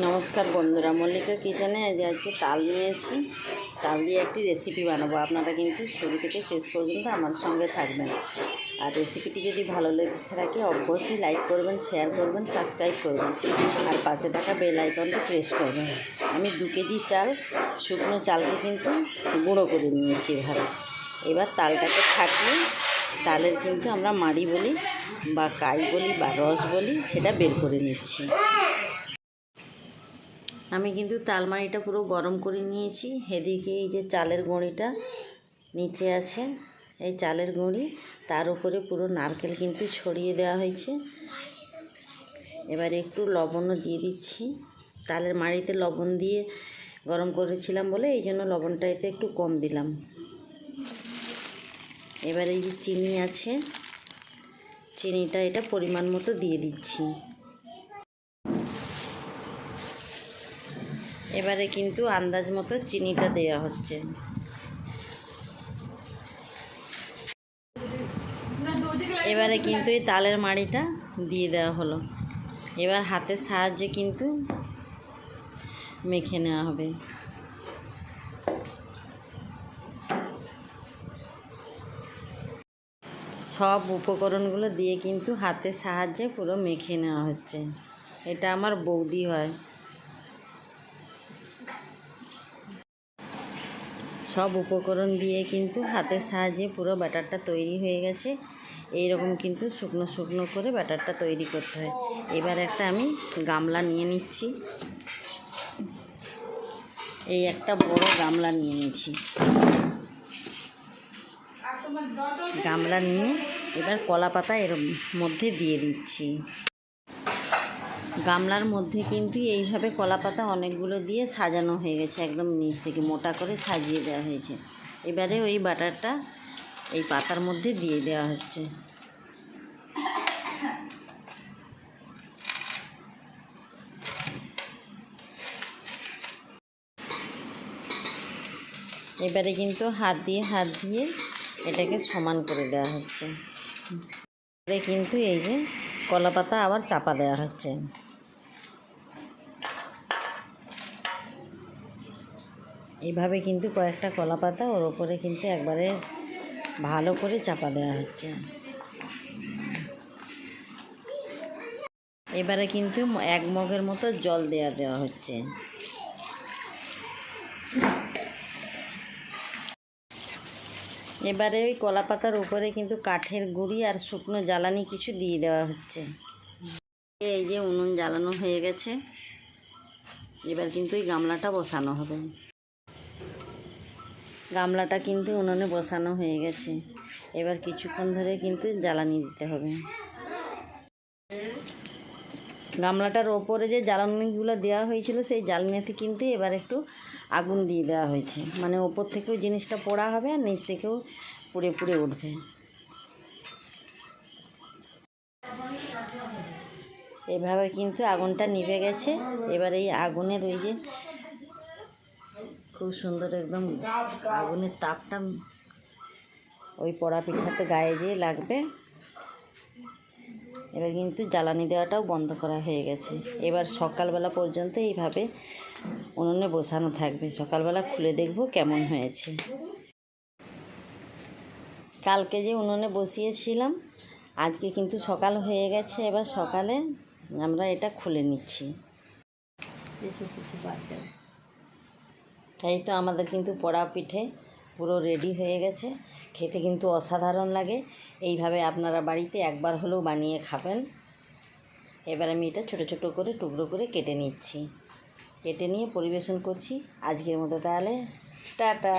নমস্কার বন্ধুরা, মল্লিকা কিচেনে আজ আজকে তাল নিয়েছি। তাল দিয়ে একটি রেসিপি বানাবো। আপনারা কিন্তু শুরু থেকে শেষ পর্যন্ত আমার সঙ্গে থাকবেন। আর রেসিপিটি যদি ভালো লেগে থাকে, অবশ্যই লাইক করবেন শেয়ার করবেন সাবস্ক্রাইব করবেন। আর পাশে থাকা বেল আইকনটি প্রেস করবেন। আমি দু কেজি চাল, শুকনো চালকে কিন্তু গুঁড়ো করে নিয়েছি এভাবে। এবার তালটাকে থাকলে তালের কিন্তু আমরা মাড়ি বলি বা কাই বলি বা রস বলি, সেটা বের করে নিচ্ছি। আমি কিন্তু তালমারিটা পুরো গরম করে নিয়েছি। এদিকে এই যে চালের গুঁড়িটা নিচে আছে, এই চালের গুঁড়ি। তার উপরে পুরো নারকেল কিন্তু ছড়িয়ে দেওয়া হয়েছে। এবার একটু লবণও দিয়ে দিচ্ছি। তালের মাড়িতে লবণ দিয়ে গরম করেছিলাম বলে এই জন্য লবণটা এতে একটু কম দিলাম। এবার এই যে চিনি আছে, চিনিটা এটা পরিমাণ মতো দিয়ে দিচ্ছি। এবারে কিন্তু আন্দাজ মতো চিনিটা দেওয়া হচ্ছে। এবারে কিন্তু এই তালের মাড়িটা দিয়ে দেওয়া হলো। এবার হাতের সাহায্যে কিন্তু মেখে নেওয়া হবে। সব উপকরণগুলো দিয়ে কিন্তু হাতের সাহায্যে পুরো মেখে নেওয়া হচ্ছে। এটা আমার বৌদি হয়। সব উপকরণ দিয়ে কিন্তু হাতের সাহায্যে পুরো ব্যাটারটা তৈরি হয়ে গেছে। এই রকম কিন্তু শুকনো শুকনো করে ব্যাটারটা তৈরি করতে হয়। এবার একটা আমি গামলা নিয়ে নিচ্ছি। এই একটা বড় গামলা নিয়ে নিয়েছি। গামলা নিয়ে এবার কলা পাতা এর মধ্যে দিয়ে দিচ্ছি। গামলার মধ্যে কিন্তু এইভাবে কলা পাতা অনেকগুলো দিয়ে সাজানো হয়ে গেছে একদম নিচ থেকে, মোটা করে সাজিয়ে দেওয়া হয়েছে। এবারে ওই বাটারটা এই পাতার মধ্যে দিয়ে দেওয়া হচ্ছে। এবারে কিন্তু হাত দিয়ে হাত দিয়ে এটাকে সমান করে দেওয়া হচ্ছে। কিন্তু এই যে কলা পাতা আবার চাপা দেওয়া হচ্ছে। এইভাবে কিন্তু কয়েকটা কলা পাতা ওর ওপরে কিন্তু একবারে ভালো করে চাপা দেওয়া হচ্ছে। এবারে কিন্তু এক মগের মতো জল দেওয়া দেওয়া হচ্ছে। এবারে ওই কলা পাতার উপরে কিন্তু কাঠের গুঁড়ি আর শুকনো জ্বালানি কিছু দিয়ে দেওয়া হচ্ছে। এই যে উনুন জ্বালানো হয়ে গেছে। এবার কিন্তু এই গামলাটা বসানো হবে। গামলাটা কিন্তু উনুনে বসানো হয়ে গেছে। এবার কিছুক্ষণ ধরে কিন্তু জ্বালানি দিতে হবে। গামলাটার ওপরে যে জ্বালানিগুলো দেওয়া হয়েছিল, সেই জ্বালানিতে কিন্তু এবার একটু আগুন দিয়ে দেওয়া হয়েছে। মানে ওপর থেকেও জিনিসটা পোড়া হবে আর নিচ থেকেও পুড়ে পুড়ে উঠবে। এভাবে কিন্তু আগুনটা নিভে গেছে। এবার এই আগুনের ওই যে খুব সুন্দর একদম আগুনের তাপটা ওই পোড়া পিঠাতে গায়ে যেয়ে লাগবে। এবার কিন্তু জ্বালানি দেওয়াটাও বন্ধ করা হয়ে গেছে। এবার সকালবেলা পর্যন্ত এইভাবে উনুনে বসানো থাকবে। সকালবেলা খুলে দেখব কেমন হয়েছে। কালকে যে উনুনে বসিয়েছিলাম, আজকে কিন্তু সকাল হয়ে গেছে। এবার সকালে আমরা এটা খুলে নিচ্ছি। এই তো আমাদের কিন্তু পড়া পিঠে পুরো রেডি হয়ে গেছে। খেতে কিন্তু অসাধারণ লাগে। এইভাবে আপনারা বাড়িতে একবার হলেও বানিয়ে খাবেন। এবার আমি এটা ছোটো ছোটো করে টুকরো করে কেটে নিচ্ছি। কেটে নিয়ে পরিবেশন করছি। আজকের মতো তাহলে, টাটা!